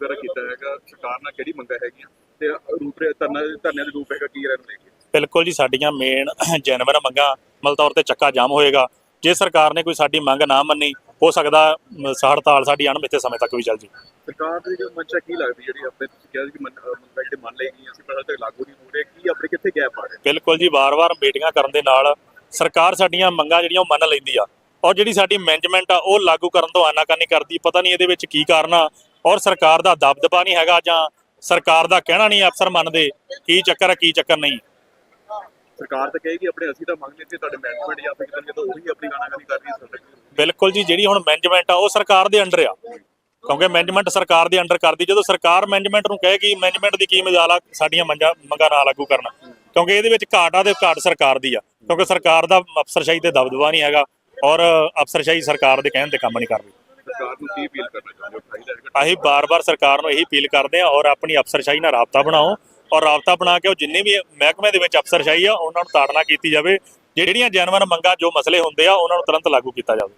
ਸਰਕਾਰ ਨਾਲ ਕਿਹੜੀ ਮੰਗਾਂ ਹੈਗੀਆਂ? ਤੇ ਰੂਪਰੇ ਧਰਨਾ ਧਰਨੇ ਦੇ ਰੂਪ ਹੈਗਾ ਕੀ ਰਹਿਣ ਲੈ ਕੇ ਬਿਲਕੁਲ ਜੀ ਸਾਡੀਆਂ ਮੇਨ ਜੈਨੂਇਨ ਮੰਗਾਂ ਮਲ ਤੌਰ ਤੇ ਚੱਕਾ ਜਾਮ ਹੋਏਗਾ। ਜੇ ਸਰਕਾਰ ਨੇ ਕੋਈ ਸਾਡੀ ਮੰਗ ਨਾ ਮੰਨੀ ਹੋ ਸਕਦਾ ਹੜਤਾਲ ਸਾਡੀ ਅਣਮਿੱਥੇ ਸਮੇਂ ਤੱਕ ਵੀ ਚੱਲ ਜੀ। ਸਰਕਾਰ ਦੀ ਜੋ ਮੰਸ਼ਾ ਕੀ ਲੱਗਦੀ ਜਿਹੜੀ ਆਪਣੇ ਤੁਸੀਂ ਕਿਹਾ ਸੀ ਕਿ ਮੰਗਾਂ ਜਿਹੜੇ ਮੰਨ ਲਈ ਗਈਆਂ ਸੀ ਪਰ ਤੱਕ ਲਾਗੂ ਨਹੀਂ ਹੋ ਰਹੇ ਕੀ ਆਪਣੇ ਕਿੱਥੇ ਗੈਪ ਆ ਰਿਹਾ? ਬਿਲਕੁਲ ਜੀ ਵਾਰ-ਵਾਰ ਮੀਟਿੰਗਾਂ ਕਰਨ ਦੇ ਨਾਲ ਸਰਕਾਰ ਸਾਡੀਆਂ ਮੰਗਾਂ ਜਿਹੜੀਆਂ ਉਹ ਮੰਨ ਲੈਂਦੀ ਆ। ਔਰ ਜਿਹੜੀ ਸਾਡੀ ਮੈਨੇਜਮੈਂਟ ਆ ਉਹ ਲਾਗੂ ਕਰਨ ਤੋਂ ਆਨਾਕਾਨੀ ਕਰਦੀ। ਪਤਾ ਨਹੀਂ ਇਹਦੇ ਵਿੱਚ ਕੀ ਕਾਰਨ ਆ। ਔਰ ਸਰਕਾਰ ਦਾ ਦਬਦਬਾ ਨਹੀਂ ਹੈਗਾ ਜਾਂ ਸਰਕਾਰ ਦਾ ਕਹਿਣਾ ਨਹੀਂ ਅਫਸਰ ਮੰਨਦੇ ਕੀ ਚੱਕਰ ਆ ਕੀ ਚੱਕਰ ਨਹੀਂ। ਸਰਕਾਰ ਤਾਂ ਕਹੇਗੀ ਆਪਣੇ ਅਸੀਂ ਤਾਂ ਮੰਗ ਲਈ ਸੀ ਤੁਹਾਡੇ ਮੈਨੇਜਮੈਂਟ ਜਾਂ ਫਿਰ ਕਿਤੇ ਕਿਤੇ ਉਹੀ ਆਪਣੀ ਗਾਨਾਗਾਨੀ ਕਰ ਰਹੀ ਹੈ ਸਰਕਾਰ ਬਿਲਕੁਲ ਜੀ ਜਿਹੜੀ ਹੁਣ ਮੈਨੇਜਮੈਂਟ ਆ ਉਹ ਸਰਕਾਰ ਦੇ ਅੰਡਰ ਆ। ਕਿਉਂਕਿ ਮੈਨੇਜਮੈਂਟ ਸਰਕਾਰ ਦੇ ਅੰਡਰ ਕਰਦੀ ਜਦੋਂ ਸਰਕਾਰ ਮੈਨੇਜਮੈਂਟ ਨੂੰ ਕਹੇਗੀ ਮੈਨੇਜਮੈਂਟ ਦੀ ਕੀ ਮਜਾਲ ਆ ਸਾਡੀਆਂ ਮੰਗਾਂ ਮੰਗਾਂ ਨਾ ਲਾਗੂ ਕਰਨਾ। ਕਿਉਂਕਿ ਇਹਦੇ ਵਿੱਚ ਘਾਟ ਆ ਤੇ ਘਾਟ ਸਰਕਾਰ ਦੀ ਆ। ਕਿਉਂਕਿ ਸਰਕਾਰ ਦਾ ਅਫਸਰਸ਼ਾਹੀ ਤੇ ਦਬਦਬਾ ਨਹੀਂ ਹੈਗਾ ਔਰ ਅਫਸਰਸ਼ਾਹੀ ਸਰਕਾਰ ਦੇ ਕਹਿਣ ਤੇ ਕੰਮ ਨਹੀਂ ਕਰਦੀ ਸਰਕਾਰ ਨੂੰ ਕੀ ਅਪੀਲ ਕਰਨਾ ਚਾਹੁੰਦੇ ਹੋ? ਅਸੀਂ ਬਾਰ-ਬਾਰ ਸਰਕਾਰ ਨੂੰ ਇਹੀ ਅਪੀਲ ਕਰਦੇ ਹਾਂ ਔਰ ਆਪਣੀ ਅਫਸਰਸ਼ਾਹੀ ਨਾਲ ਰਾਬਤਾ ਬਣਾਓ ਔਰ ਰਾਬਤਾ ਬਣਾ ਕੇ ਉਹ ਜਿੰਨੇ ਵੀ ਮਹਿਕਮੇ ਦੇ ਵਿੱਚ ਅਫਸਰਸ਼ਾਹੀ ਆ, ਉਹਨਾਂ ਨੂੰ ਤਾੜਨਾ ਕੀਤੀ ਜਾਵੇ। ਜਿਹੜੀਆਂ ਜੈਨੂਇਨ ਮੰਗਾਂ, ਜੋ ਮਸਲੇ ਹੁੰਦੇ ਆ, ਉਹਨਾਂ ਨੂੰ ਤੁਰੰਤ ਲਾਗੂ ਕੀਤਾ ਜਾਵੇ।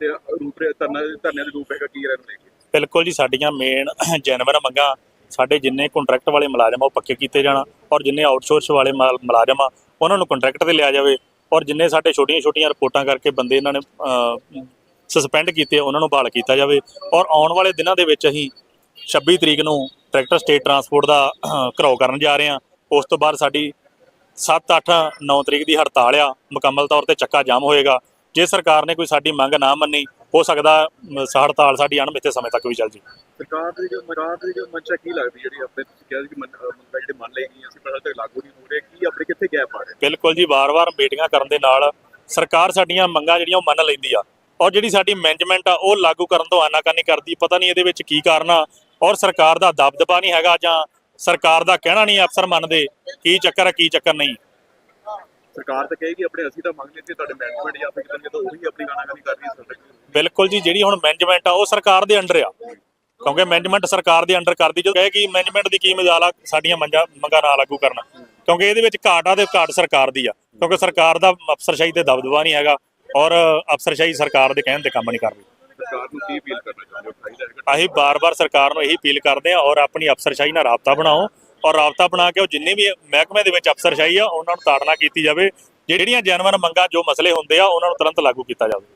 ਤੇ ਰੂਪਰੇ ਧਰਨਾ ਧਰਨੇ ਦੇ ਰੂਪ ਹੈਗਾ, ਕੀ ਰਹਿਣ ਲੈ ਬਿਲਕੁਲ ਜੀ, ਸਾਡੀਆਂ ਮੇਨ ਜੈਨੂਇਨ ਮੰਗਾਂ ਸਾਡੇ ਜਿੰਨੇ ਕੰਟਰੈਕਟ ਵਾਲੇ ਮੁਲਾਜ਼ਮ ਆ, ਉਹ ਪੱਕੇ ਕੀਤੇ ਜਾਣ ਔਰ ਜਿੰਨੇ ਆਊਟਸੋਰਸ ਵਾਲੇ ਮਾਲ- ਮੁਲਾਜ਼ਮ ਆ, ਉਹਨਾਂ ਨੂੰ ਕੰਟਰੈਕਟ ਤੇ ਲਿਆ ਜਾਵੇ ਔਰ ਜਿੰਨੇ ਸਾਡੇ ਛੋਟੀਆਂ-ਛੋਟੀਆਂ ਰਿਪੋਰਟਾਂ ਕਰਕੇ ਬੰਦੇ ਇਹਨਾਂ ਨੇ ਸਸਪੈਂਡ ਕੀਤੇ, ਉਹਨਾਂ ਨੂੰ ਬਹਾਲ ਕੀਤਾ ਜਾਵੇ ਔਰ ਆਉਣ ਵਾਲੇ ਦਿਨਾਂ ਦੇ ਵਿੱਚ ਅਸੀਂ 26 ਤਰੀਕ ਨੂੰ ਟਰੈਕਟਰ ਸਟੇਟ ਟਰਾਂਸਪੋਰਟ ਦਾ ਘਰਾਓ ਕਰਨ ਜਾ ਰਹੇ ਹਾਂ। ਉਸ ਤੋਂ ਬਾਅਦ ਸਾਡੀ 7 8 9 ਤਰੀਕ ਦੀ ਹੜਤਾਲ ਆ, ਮੁਕੰਮਲ ਤੌਰ ਤੇ ਚੱਕਾ ਜਾਮ ਹੋਏਗਾ। ਜੇ ਸਰਕਾਰ ਨੇ ਕੋਈ ਸਾਡੀ ਮੰਗ ਨਾ ਮੰਨੀ ਹੋ ਸਕਦਾ ਹੜਤਾਲ ਸਾਡੀ ਅਣਮਿੱਥੇ ਸਮੇਂ ਤੱਕ ਵੀ ਚੱਲ ਜੀ। ਸਰਕਾਰ ਦੀ ਜੋ ਸਰਕਾਰ ਦੀ ਜੋ ਮੰਸ਼ਾ ਕੀ ਲੱਗਦੀ ਜਿਹੜੀ ਆਪਣੇ ਤੁਸੀਂ ਕਿਹਾ ਸੀ ਕਿ ਮੰਨ- ਅਹ ਮੰਗਾਂ ਜਿਹੜੇ ਮੰਨ ਲਈ ਗਈਆਂ ਸੀ ਪਰ ਹਾਲੇ ਤੱਕ ਲਾਗੂ ਨਹੀਂ ਹੋ ਰਹੇ। ਕੀ ਆਪਣੇ ਕਿੱਥੇ ਗੈਪ ਆ ਰਿਹਾ? ਬਿਲਕੁਲ ਜੀ ਵਾਰ-ਵਾਰ ਮੀਟਿੰਗਾਂ ਕਰਨ ਦੇ ਨਾਲ ਸਰਕਾਰ ਸਾਡੀਆਂ ਮੰਗਾਂ ਜਿਹੜੀਆਂ ਉਹ ਮੰਨ ਲੈਂਦੀ ਆ। ਔਰ ਜਿਹੜੀ ਸਾਡੀ ਮੈਨੇਜਮੈਂਟ ਆ ਉਹ ਲਾਗੂ ਕਰਨ ਤੋਂ ਆਨਾਕਾਨੀ ਕਰਦੀ। ਪਤਾ ਨਹੀਂ ਇਹਦੇ ਵਿੱਚ ਕੀ ਕਾਰਨ ਆ। ਔਰ ਸਰਕਾਰ ਦਾ ਦਬਦਬਾ ਨਹੀਂ ਹੈਗਾ ਜਾਂ ਸਰਕਾਰ ਦਾ ਕਹਿਣਾ ਨਹੀਂ ਅਫਸਰ ਮੰਨਦੇ ਕੀ ਚੱਕਰ ਆ ਕੀ ਚੱਕਰ ਨਹੀਂ। ਸਰਕਾਰ ਤਾਂ ਕਹੇਗੀ ਆਪਣੇ ਅਸੀਂ ਤਾਂ ਮੰਗ ਲਈ ਸੀ ਤੁਹਾਡੇ ਮੈਨੇਜਮੈਂਟ ਜਾਂ ਫਿਰ ਕਿਤੇ ਕਿਤੇ ਉਹੀ ਆਪਣੀ ਗਾਨਾਗਾਨੀ ਕਰ ਰਹੀ ਹੈ ਸਰਕਾਰ ਬਿਲਕੁਲ ਜੀ ਜਿਹੜੀ ਹੁਣ ਮੈਨੇਜਮੈਂਟ ਆ ਉਹ ਸਰਕਾਰ ਦੇ ਅੰਡਰ ਆ। ਕਿਉਂਕਿ ਮੈਨੇਜਮੈਂਟ ਸਰਕਾਰ ਦੇ ਅੰਡਰ ਕਰਦੀ ਜਦੋਂ ਕਹੇਗੀ ਮੈਨੇਜਮੈਂਟ ਦੀ ਕੀ ਮਜਾਲ ਆ ਸਾਡੀਆਂ ਮੰਗਾਂ ਮੰਗਾਂ ਨਾ ਲਾਗੂ ਕਰਨਾ। ਕਿਉਂਕਿ ਇਹਦੇ ਵਿੱਚ ਘਾਟ ਆ ਤੇ ਘਾਟ ਸਰਕਾਰ ਦੀ ਆ। ਕਿਉਂਕਿ ਸਰਕਾਰ ਦਾ ਅਫਸਰਸ਼ਾਹੀ ਤੇ ਦਬਦਬਾ ਨਹੀਂ ਹੈਗਾ ਔਰ ਅਫਸਰਸ਼ਾਹੀ ਸਰਕਾਰ ਦੇ ਕਹਿਣ ਤੇ ਕੰਮ ਨਹੀਂ ਕਰਦੀ ਸਰਕਾਰ ਨੂੰ ਕੀ ਅਪੀਲ ਕਰਨਾ ਚਾਹੁੰਦੇ ਹੋ? ਅਸੀਂ ਬਾਰ-ਬਾਰ ਸਰਕਾਰ ਨੂੰ ਇਹੀ ਅਪੀਲ ਕਰਦੇ ਹਾਂ ਔਰ ਆਪਣੀ ਅਫਸਰਸ਼ਾਹੀ ਨਾਲ ਰਾਬਤਾ ਬਣਾਓ। ਔਰ ਰਾਬਤਾ ਬਣਾ ਕੇ ਉਹ ਜਿੰਨੇ ਵੀ ਮਹਿਕਮੇ ਦੇ ਵਿੱਚ ਅਫਸਰਸ਼ਾਹੀ ਆ, ਉਹਨਾਂ ਨੂੰ ਤਾੜਨਾ ਕੀਤੀ ਜਾਵੇ। ਜਿਹੜੀਆਂ ਜੈਨੂਇਨ ਮੰਗਾਂ, ਜੋ ਮਸਲੇ ਹੁੰਦੇ ਆ, ਉਹਨਾਂ ਨੂੰ ਤੁਰੰਤ ਲਾਗੂ ਕੀਤਾ ਜਾਵੇ।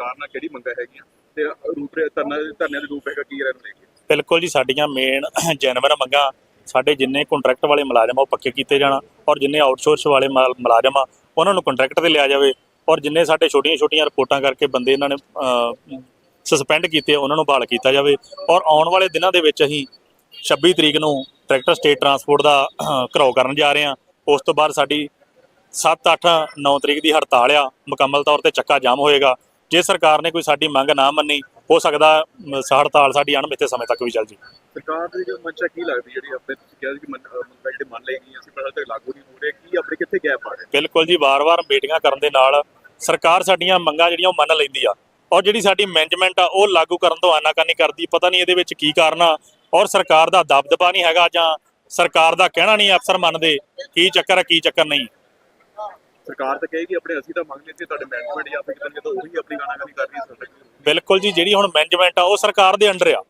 ਸਰਕਾਰ ਨਾਲ ਕਿਹੜੀ ਮੰਗਾਂ ਹੈਗੀਆਂ ਤੇ ਰੂਪਰੇ ਧਰਨਾ ਦੇ ਰੂਪ ਹੈਗਾ ਕੀ ਰਹਿਣ ਲੈ ਬਿਲਕੁਲ ਜੀ, ਸਾਡੀਆਂ ਮੇਨ ਜੈਨੂਅਨ ਮੰਗਾਂ ਸਾਡੇ ਜਿੰਨੇ ਕੰਟਰੈਕਟ ਵਾਲੇ ਮੁਲਾਜ਼ਮ ਆ, ਉਹ ਪੱਕੇ ਕੀਤੇ ਜਾਣ ਔਰ ਜਿੰਨੇ ਆਊਟਸੋਰਸ ਵਾਲੇ ਮੁਲਾ- ਮੁਲਾਜ਼ਮ ਆ, ਉਹਨਾਂ ਨੂੰ ਕੰਟਰੈਕਟ ਤੇ ਲਿਆ ਜਾਵੇ ਔਰ ਜਿੰਨੇ ਸਾਡੇ ਛੋਟੀਆਂ-ਛੋਟੀਆਂ ਰਿਪੋਰਟਾਂ ਕਰਕੇ ਬੰਦੇ ਇਹਨਾਂ ਨੇ ਸਸਪੈਂਡ ਕੀਤੇ, ਉਹਨਾਂ ਨੂੰ ਬਹਾਲ ਕੀਤਾ ਜਾਵੇ ਔਰ ਆਉਣ ਵਾਲੇ ਦਿਨਾਂ ਦੇ ਵਿੱਚ ਅਸੀਂ 26 ਤਰੀਕ ਨੂੰ ਟਰੈਕਟਰ ਸਟੇਟ ਟਰਾਂਸਪੋਰਟ ਦਾ ਘਰਾਓ ਕਰਨ ਜਾ ਰਹੇ ਹਾਂ। ਉਸ ਤੋਂ ਬਾਅਦ ਸਾਡੀ 7 8 9 ਤਰੀਕ ਦੀ ਹੜਤਾਲ ਆ, ਮੁਕੰਮਲ ਤੌਰ ਤੇ ਚੱਕਾ ਜਾਮ ਹੋਏਗਾ ਜੇ ਸਰਕਾਰ ਨੇ ਕੋਈ ਸਾਡੀ ਮੰਗ ਨਾ ਮੰਨੀ ਹੋ ਸਕਦਾ ਹੜਤਾਲ ਸਾਡੀ ਅਣਮਿੱਥੇ ਸਮੇਂ ਤੱਕ ਵੀ ਚੱਲ ਜੀ। ਸਰਕਾਰ ਦੀ ਜੋ ਮਨਸ਼ਾ ਕੀ ਲੱਗਦੀ ਜਿਹੜੀ ਆਪਣੇ ਤੁਸੀਂ ਕਿਹਾ ਸੀ ਕਿ ਮੰਨ- ਅਹ ਮੰਗਾਂ ਜਿਹੜੇ ਮੰਨ ਲਈ ਗਈਆਂ ਸੀ ਪਰ ਹਾਲੇ ਤੱਕ ਲਾਗੂ ਨਹੀਂ ਹੋ ਰਹੇ ਕੀ ਆਪਣੇ ਕਿੱਥੇ ਗੈਪ ਆ ਰਿਹਾ? ਬਿਲਕੁਲ ਜੀ ਵਾਰ-ਵਾਰ ਮੀਟਿੰਗਾਂ ਕਰਨ ਦੇ ਨਾਲ ਸਰਕਾਰ ਸਾਡੀਆਂ ਮੰਗਾਂ ਜਿਹੜੀਆਂ ਉਹ ਮੰਨ ਲੈਂਦੀ ਆ। ਔਰ ਜਿਹੜੀ ਸਾਡੀ ਮੈਨੇਜਮੈਂਟ ਆ ਉਹ ਲਾਗੂ ਕਰਨ ਤੋਂ ਆਨਾਕਾਨੀ ਕਰਦੀ ਪਤਾ ਨਹੀਂ ਇਹਦੇ ਵਿੱਚ ਕੀ ਕਾਰਨ ਆ। ਔਰ ਸਰਕਾਰ ਦਾ ਦਬਦਬਾ ਨਹੀਂ ਹੈਗਾ ਜਾਂ ਸਰਕਾਰ ਦਾ ਕਹਿਣਾ ਨਹੀਂ ਅਫਸਰ ਮੰਨਦੇ ਕੀ ਚੱਕਰ ਆ ਕੀ ਚੱਕਰ ਨਹੀਂ। ਸਰਕਾਰ ਤਾਂ ਕਹੇਗੀ ਆਪਣੇ ਅਸੀਂ ਤਾਂ ਮੰਗ ਲੈਂਦੇ ਤੁਹਾਡੇ ਮੈਨੇਜਮੈਂਟ ਜਾਂ ਫਿਰ ਕਿਤੇ ਤਾਂ ਉਹੀ ਆਪਣੀ ਗਾਨਾਗਾਨੀ ਕਰ ਰਹੀ ਹੈ ਸਰਕਾਰ ਬਿਲਕੁਲ ਜੀ ਜਿਹੜੀ ਹੁਣ ਮੈਨੇਜਮੈਂਟ ਆ ਉਹ ਸਰਕਾਰ ਦੇ ਅੰਡਰ ਆ।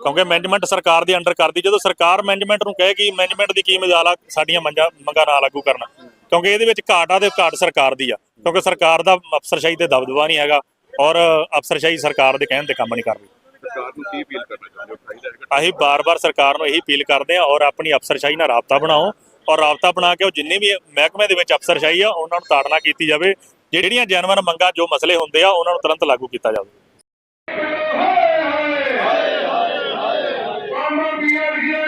ਕਿਉਂਕਿ ਮੈਨੇਜਮੈਂਟ ਸਰਕਾਰ ਦੇ ਅੰਡਰ ਕਰਦੀ ਜਦੋਂ ਸਰਕਾਰ ਮੈਨੇਜਮੈਂਟ ਨੂੰ ਕਹੇਗੀ ਮੈਨੇਜਮੈਂਟ ਦੀ ਕੀ ਮਜਾਲ ਆ ਸਾਡੀਆਂ ਮੰਗਾਂ ਮੰਗਾਂ ਨਾ ਲਾਗੂ ਕਰਨਾ। ਕਿਉਂਕਿ ਇਹਦੇ ਵਿੱਚ ਘਾਟ ਆ ਤੇ ਘਾਟ ਸਰਕਾਰ ਦੀ ਆ। ਕਿਉਂਕਿ ਸਰਕਾਰ ਦਾ ਅਫਸਰਸ਼ਾਹੀ ਤੇ ਦਬਦਬਾ ਨਹੀਂ ਹੈਗਾ ਔਰ ਅਫਸਰਸ਼ਾਹੀ ਸਰਕਾਰ ਦੇ ਕਹਿਣ ਤੇ ਕੰਮ ਨਹੀਂ ਕਰਦੀ ਸਰਕਾਰ ਨੂੰ ਕੀ ਅਪੀਲ ਕਰਨਾ ਚਾਹੁੰਦੇ ਹੋ? ਅਸੀਂ ਬਾਰ-ਬਾਰ ਸਰਕਾਰ ਨੂੰ ਇਹੀ ਅਪੀਲ ਕਰਦੇ ਹਾਂ ਔਰ ਆਪਣੀ ਅਫਸਰਸ਼ਾਹੀ ਨਾਲ ਰਾਬਤਾ ਬਣਾਓ। ਔਰ ਰਾਬਤਾ ਬਣਾ ਕੇ ਉਹ ਜਿੰਨੇ ਵੀ ਮਹਿਕਮੇ ਦੇ ਵਿੱਚ ਅਫਸਰਸ਼ਾਹੀ ਆ ਉਹਨਾਂ ਨੂੰ ਤਾੜਨਾ ਕੀਤੀ ਜਾਵੇ ਜਿਹੜੀਆਂ ਜਨਵਨ ਮੰਗਾਂ ਜੋ ਮਸਲੇ ਹੁੰਦੇ ਆ ਉਹਨਾਂ ਨੂੰ ਤੁਰੰਤ ਲਾਗੂ ਕੀਤਾ ਜਾਵੇ ਕਾਮਾ ਬੀਆਰ ਗਿਆ ਕਲਾ ਜਿੰਦਾਬਾਦ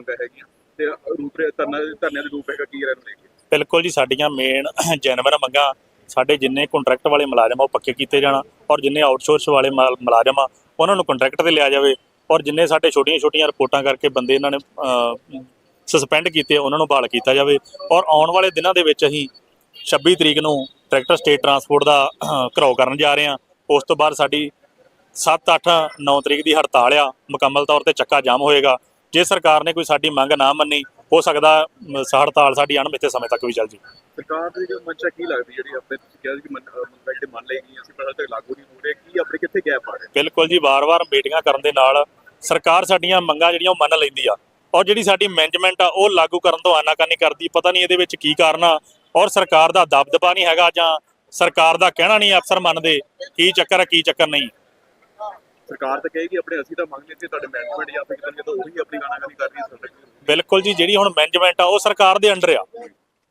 ਮੰਗਾਂ ਹੈਗੀਆਂ ਤੇ ਰੂਪਰੇ ਧਰਨਾ ਧਰਨਿਆਂ ਦੇ ਰੂਪ ਹੈਗਾ ਕੀ ਰਹਿਣ ਲੈ ਬਿਲਕੁਲ ਜੀ, ਸਾਡੀਆਂ ਮੇਨ ਜੈਨੂਅਨ ਮੰਗਾਂ ਸਾਡੇ ਜਿੰਨੇ ਕੰਟਰੈਕਟ ਵਾਲੇ ਮੁਲਾਜ਼ਮ ਆ, ਉਹ ਪੱਕੇ ਕੀਤੇ ਜਾਣ ਔਰ ਜਿੰਨੇ ਆਊਟਸੋਰਸ ਵਾਲੇ ਮੁਲਾ- ਮੁਲਾਜ਼ਮ ਆ, ਉਹਨਾਂ ਨੂੰ ਕੰਟਰੈਕਟ ਤੇ ਲਿਆ ਜਾਵੇ ਔਰ ਜਿੰਨੇ ਸਾਡੇ ਛੋਟੀਆਂ-ਛੋਟੀਆਂ ਰਿਪੋਰਟਾਂ ਕਰਕੇ ਬੰਦੇ ਇਹਨਾਂ ਨੇ ਸਸਪੈਂਡ ਕੀਤੇ, ਉਹਨਾਂ ਨੂੰ ਬਹਾਲ ਕੀਤਾ ਜਾਵੇ ਔਰ ਆਉਣ ਵਾਲੇ ਦਿਨਾਂ ਦੇ ਵਿੱਚ ਅਸੀਂ 26 ਤਰੀਕ ਨੂੰ ਟਰੈਕਟਰ ਸਟੇਟ ਟਰਾਂਸਪੋਰਟ ਦਾ ਘਰਾਓ ਕਰਨ ਜਾ ਰਹੇ ਹਾਂ। ਉਸ ਤੋਂ ਬਾਅਦ ਸਾਡੀ 7 8 9 ਤਰੀਕ ਦੀ ਹੜਤਾਲ ਆ, ਮੁਕੰਮਲ ਤੌਰ ਤੇ ਚੱਕਾ ਜਾਮ ਹੋਏਗਾ। ਜੇ ਸਰਕਾਰ ਨੇ ਕੋਈ ਸਾਡੀ ਮੰਗ ਨਾ ਮੰਨੀ ਹੋ ਸਕਦਾ ਹੜਤਾਲ ਸਾਡੀ ਅਣਮਿੱਥੇ ਸਮੇਂ ਤੱਕ ਵੀ ਚੱਲ ਜੀ। ਸਰਕਾਰ ਦੀ ਜੋ ਮਨਸ਼ਾ ਕੀ ਲੱਗਦੀ ਜਿਹੜੀ ਆਪਣੇ ਤੁਸੀਂ ਕਿਹਾ ਸੀ ਕਿ ਮੰਨ- ਅਹ ਮੰਗਾਂ ਜਿਹੜੇ ਮੰਨ ਲਈ ਗਈਆਂ ਸੀ ਪਰ ਹਾਲੇ ਤੱਕ ਲਾਗੂ ਨਹੀਂ ਹੋ ਰਹੇ ਕੀ ਆਪਣੇ ਕਿੱਥੇ ਗੈਪ ਆ ਰਿਹਾ? ਬਿਲਕੁਲ ਜੀ ਵਾਰ-ਵਾਰ ਮੀਟਿੰਗਾਂ ਕਰਨ ਦੇ ਨਾਲ ਸਰਕਾਰ ਸਾਡੀਆਂ ਮੰਗਾਂ ਜਿਹੜੀਆਂ ਉਹ ਮੰਨ ਲੈਂਦੀ ਆ। ਔਰ ਜਿਹੜੀ ਸਾਡੀ ਮੈਨੇਜਮੈਂਟ ਆ ਉਹ ਲਾਗੂ ਕਰਨ ਤੋਂ ਆਨਾਕਾਨੀ ਕਰਦੀ। ਪਤਾ ਨਹੀਂ ਇਹਦੇ ਵਿੱਚ ਕੀ ਕਾਰਨ ਆ। ਔਰ ਸਰਕਾਰ ਦਾ ਦਬਦਬਾ ਨਹੀਂ ਹੈਗਾ ਜਾਂ ਸਰਕਾਰ ਦਾ ਕਹਿਣਾ ਨਹੀਂ ਅਫਸਰ ਮੰਨਦੇ ਕੀ ਚੱਕਰ ਆ ਕੀ ਚੱਕਰ ਨਹੀਂ। ਸਰਕਾਰ ਤਾਂ ਕਹੇਗੀ ਆਪਣੇ ਅਸੀਂ ਤਾਂ ਮੰਗ ਲੈਂਦੇ ਤੁਹਾਡੇ ਮੈਨੇਜਮੈਂਟ ਜਾਂ ਫਿਰ ਕਿਤੇ ਤਾਂ ਉਹੀ ਆਪਣੀ ਗਾਨਾਗਾਨੀ ਕਰ ਰਹੀ ਹੈ ਸਰਕਾਰ ਬਿਲਕੁਲ ਜੀ ਜਿਹੜੀ ਹੁਣ ਮੈਨੇਜਮੈਂਟ ਆ ਉਹ ਸਰਕਾਰ ਦੇ ਅੰਡਰ ਆ।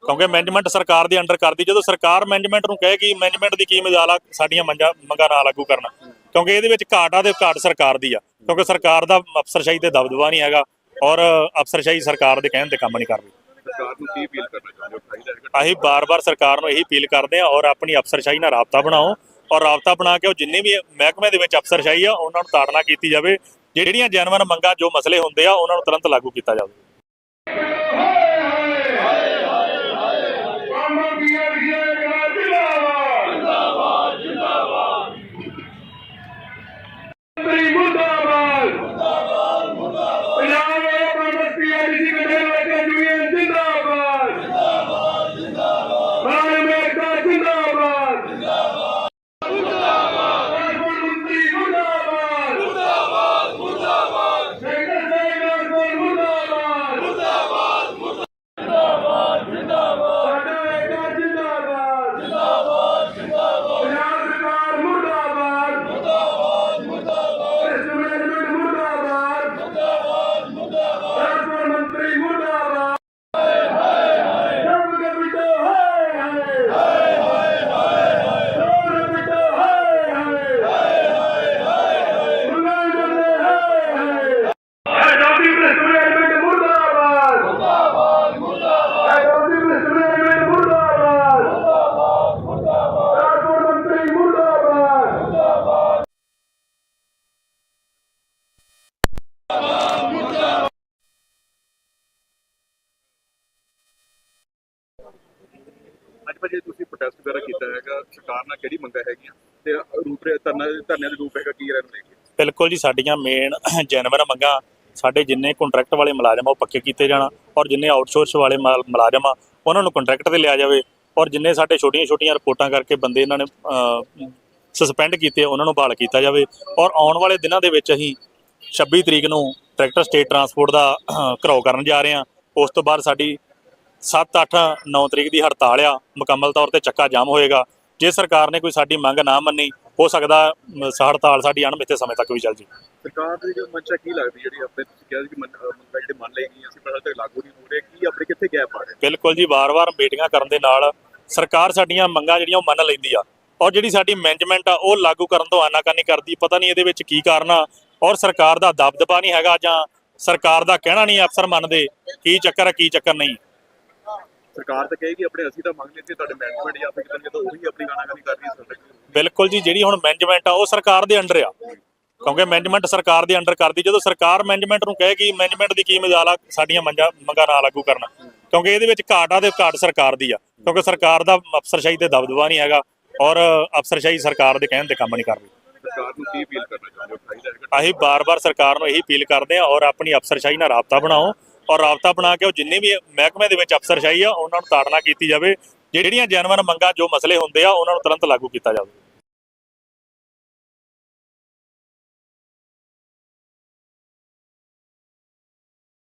ਕਿਉਂਕਿ ਮੈਨੇਜਮੈਂਟ ਸਰਕਾਰ ਦੇ ਅੰਡਰ ਕਰਦੀ ਜਦੋਂ ਸਰਕਾਰ ਮੈਨੇਜਮੈਂਟ ਨੂੰ ਕਹੇਗੀ ਮੈਨੇਜਮੈਂਟ ਦੀ ਕੀ ਮਜਾਲ ਆ ਸਾਡੀਆਂ ਮੰਗਾਂ ਮੰਗਾਂ ਨਾ ਲਾਗੂ ਕਰਨਾ। ਕਿਉਂਕਿ ਇਹਦੇ ਵਿੱਚ ਘਾਟ ਆ ਤੇ ਘਾਟ ਸਰਕਾਰ ਦੀ ਆ। ਕਿਉਂਕਿ ਸਰਕਾਰ ਦਾ ਅਫਸਰਸ਼ਾਹੀ ਤੇ ਦਬਦਬਾ ਨਹੀਂ ਹੈਗਾ ਔਰ ਅਫਸਰਸ਼ਾਹੀ ਸਰਕਾਰ ਦੇ ਕਹਿਣ ਤੇ ਕੰਮ ਨਹੀਂ ਕਰਦੀ ਸਰਕਾਰ ਨੂੰ ਕੀ ਅਪੀਲ ਕਰਨਾ ਚਾਹੁੰਦੇ ਹੋ? ਅਸੀਂ ਬਾਰ-ਬਾਰ ਸਰਕਾਰ ਨੂੰ ਇਹੀ ਅਪੀਲ ਕਰਦੇ ਹਾਂ ਔਰ ਆਪਣੀ ਅਫਸਰਸ਼ਾਹੀ ਨਾਲ ਰਾਬਤਾ ਬਣਾਓ। ਔਰ ਰਾਬਤਾ ਬਣਾ ਕੇ ਉਹ ਜਿੰਨੇ ਵੀ ਮਹਿਕਮੇ ਦੇ ਵਿੱਚ ਅਫਸਰਸ਼ਾਹੀ ਆ, ਉਹਨਾਂ ਨੂੰ ਤਾੜਨਾ ਕੀਤੀ ਜਾਵੇ। ਜਿਹੜੀਆਂ ਜਨਵਨ ਮੰਗਾਂ, ਜੋ ਮਸਲੇ ਹੁੰਦੇ ਆ, ਉਹਨਾਂ ਨੂੰ ਤੁਰੰਤ ਲਾਗੂ ਕੀਤਾ ਜਾਵੇ। ਅੱਜ ਤੁਸੀਂ ਪ੍ਰੋਟੈਸਟ ਵਗੈਰਾ ਕੀਤਾ ਹੈਗਾ? ਸਰਕਾਰ ਨਾਲ ਕਿਹੜੀ ਮੰਗਾਂ ਹੈਗੀਆਂ? ਤੇ ਰੂਪਰੇ ਧਰਨਾ ਧਰਨੇ ਦੇ ਰੂਪ ਹੈਗਾ ਕੀ ਰਹਿਣ ਦੇਗੇ ਬਿਲਕੁਲ ਜੀ, ਸਾਡੀਆਂ ਮੇਨ ਜੈਨੂਅਨ ਮੰਗਾਂ, ਸਾਡੇ ਜਿੰਨੇ ਕੰਟਰੈਕਟ ਵਾਲੇ ਮੁਲਾਜ਼ਮ ਆ, ਉਹ ਪੱਕੇ ਕੀਤੇ ਜਾਣ। ਔਰ ਜਿੰਨੇ ਆਊਟਸੋਰਸ ਵਾਲੇ ਮੁਲਾਜ਼ਮ ਆ, ਉਹਨਾਂ ਨੂੰ ਕੰਟਰੈਕਟ ਤੇ ਲਿਆ ਜਾਵੇ। ਔਰ ਜਿੰਨੇ ਸਾਡੇ ਛੋਟੀਆਂ-ਛੋਟੀਆਂ ਰਿਪੋਰਟਾਂ ਕਰਕੇ ਬੰਦੇ ਇਹਨਾਂ ਨੇ ਸਸਪੈਂਡ ਕੀਤੇ, ਉਹਨਾਂ ਨੂੰ ਬਹਾਲ ਕੀਤਾ ਜਾਵੇ। ਔਰ ਆਉਣ ਵਾਲੇ ਦਿਨਾਂ ਦੇ ਵਿੱਚ ਅਸੀਂ 26 ਤਰੀਕ ਨੂੰ ਟਰੈਕਟਰ ਸਟੇਟ ਟਰਾਂਸਪੋਰਟ ਦਾ ਘਰਾਓ ਕਰਨ ਜਾ ਰਹੇ ਹਾਂ। ਉਸ ਤੋਂ ਬਾਅਦ ਸਾਡੀ 7 8 9 ਤਰੀਕ ਦੀ ਹੜਤਾਲ ਆ ਮੁਕੰਮਲ ਤੌਰ ਤੇ ਚੱਕਾ ਜਾਮ ਹੋਏਗਾ। ਜੇ ਸਰਕਾਰ ਨੇ ਕੋਈ ਸਾਡੀ ਮੰਗ ਨਾ ਮੰਨੀ ਹੋ ਸਕਦਾ ਹੜਤਾਲ ਸਾਡੀ ਅਣਮਿੱਥੇ ਸਮੇਂ ਤੱਕ ਵੀ ਚੱਲ ਜੀ। ਸਰਕਾਰ ਦੀ ਜੋ ਮਨਸ਼ਾ ਕੀ ਲੱਗਦੀ ਜਿਹੜੀ ਆਪਣੇ ਤੁਸੀਂ ਕਿਹਾ ਸੀ ਕਿ ਮੰਨ- ਅਹ ਮੰਗਾਂ ਜਿਹੜੇ ਮੰਨ ਲਈ ਗਈਆਂ ਸੀ ਪਰ ਹਾਲੇ ਤੱਕ ਲਾਗੂ ਨਹੀਂ ਹੋ ਰਹੇ ਕੀ ਆਪਣੇ ਕਿੱਥੇ ਗੈਪ ਆ ਰਿਹਾ? ਬਿਲਕੁਲ ਜੀ ਵਾਰ-ਵਾਰ ਮੀਟਿੰਗਾਂ ਕਰਨ ਦੇ ਨਾਲ ਸਰਕਾਰ ਸਾਡੀਆਂ ਮੰਗਾਂ ਜਿਹੜੀਆਂ ਉਹ ਮੰਨ ਲੈਂਦੀ ਆ। ਔਰ ਜਿਹੜੀ ਸਾਡੀ ਮੈਨੇਜਮੈਂਟ ਆ ਉਹ ਲਾਗੂ ਕਰਨ ਤੋਂ ਆਨਾਕਾਨੀ ਕਰਦੀ ਪਤਾ ਨਹੀਂ ਇਹਦੇ ਵਿੱਚ ਕੀ ਕਾਰਨ ਆ। ਔਰ ਸਰਕਾਰ ਦਾ ਦਬਦਬਾ ਨਹੀਂ ਹੈਗਾ ਜਾਂ ਸਰਕਾਰ ਦਾ ਕਹਿਣਾ ਨਹੀਂ ਅਫਸਰ ਮੰਨਦੇ ਕੀ ਚੱਕਰ ਆ ਕੀ ਚੱਕਰ ਨਹੀਂ। ਸਰਕਾਰ ਤਾਂ ਕਹੇਗੀ ਆਪਣੇ ਅਸੀਂ ਤਾਂ ਮੰਗ ਲੈਂਦੇ ਤੁਹਾਡੇ ਮੈਨੇਜਮੈਂਟ ਜਾਂ ਫਿਰ ਕਿਤੇ ਤਾਂ ਉਹੀ ਆਪਣੀ ਗਾਨਾਗਾਨੀ ਕਰ ਰਹੀ ਹੈ ਬਿਲਕੁਲ ਜੀ ਜਿਹੜੀ ਹੁਣ ਮੈਨੇਜਮੈਂਟ ਆ ਉਹ ਸਰਕਾਰ ਦੇ ਅੰਡਰ ਆ। ਕਿਉਂਕਿ ਮੈਨੇਜਮੈਂਟ ਸਰਕਾਰ ਦੇ ਅੰਡਰ ਕਰਦੀ ਜਦੋਂ ਸਰਕਾਰ ਮੈਨੇਜਮੈਂਟ ਨੂੰ ਕਹੇਗੀ ਮੈਨੇਜਮੈਂਟ ਦੀ ਕੀ ਮਜਾਲ ਆ ਸਾਡੀਆਂ ਮੰਗਾਂ ਮੰਗਾਂ ਨਾ ਲਾਗੂ ਕਰਨਾ। ਕਿਉਂਕਿ ਇਹਦੇ ਵਿੱਚ ਘਾਟ ਆ ਤੇ ਘਾਟ ਸਰਕਾਰ ਦੀ ਆ। ਕਿਉਂਕਿ ਸਰਕਾਰ ਦਾ ਅਫਸਰਸ਼ਾਹੀ ਤੇ ਦਬਦਬਾ ਨਹੀਂ ਹੈਗਾ ਔਰ ਅਫਸਰਸ਼ਾਹੀ ਸਰਕਾਰ ਦੇ ਕਹਿਣ ਤੇ ਕੰਮ ਨਹੀਂ ਕਰਦੀ ਸਰਕਾਰ ਨੂੰ ਕੀ ਅਪੀਲ ਕਰਨਾ ਚਾਹੁੰਦੇ ਹੋ? ਅਸੀਂ ਬਾਰ-ਬਾਰ ਸਰਕਾਰ ਨੂੰ ਇਹੀ ਅਪੀਲ ਕਰਦੇ ਹਾਂ ਔਰ ਆਪਣੀ ਅਫਸਰਸ਼ਾਹੀ ਨਾਲ ਰਾਬਤਾ ਬਣਾਓ। ਔਰ ਰਾਬਤਾ ਬਣਾ ਕੇ ਉਹ ਜਿੰਨੇ ਵੀ ਮਹਿਕਮੇ ਦੇ ਵਿੱਚ ਅਫਸਰਸ਼ਾਹੀ ਆ, ਉਹਨਾਂ ਨੂੰ ਤਾੜਨਾ ਕੀਤੀ ਜਾਵੇ। ਜਿਹੜੀਆਂ ਜਨਵਨ ਮੰਗਾਂ, ਜੋ ਮਸਲੇ ਹੁੰਦੇ ਆ, ਉਹਨਾਂ ਨੂੰ ਤੁਰੰਤ ਲਾਗੂ ਕੀਤਾ ਜਾਵੇ।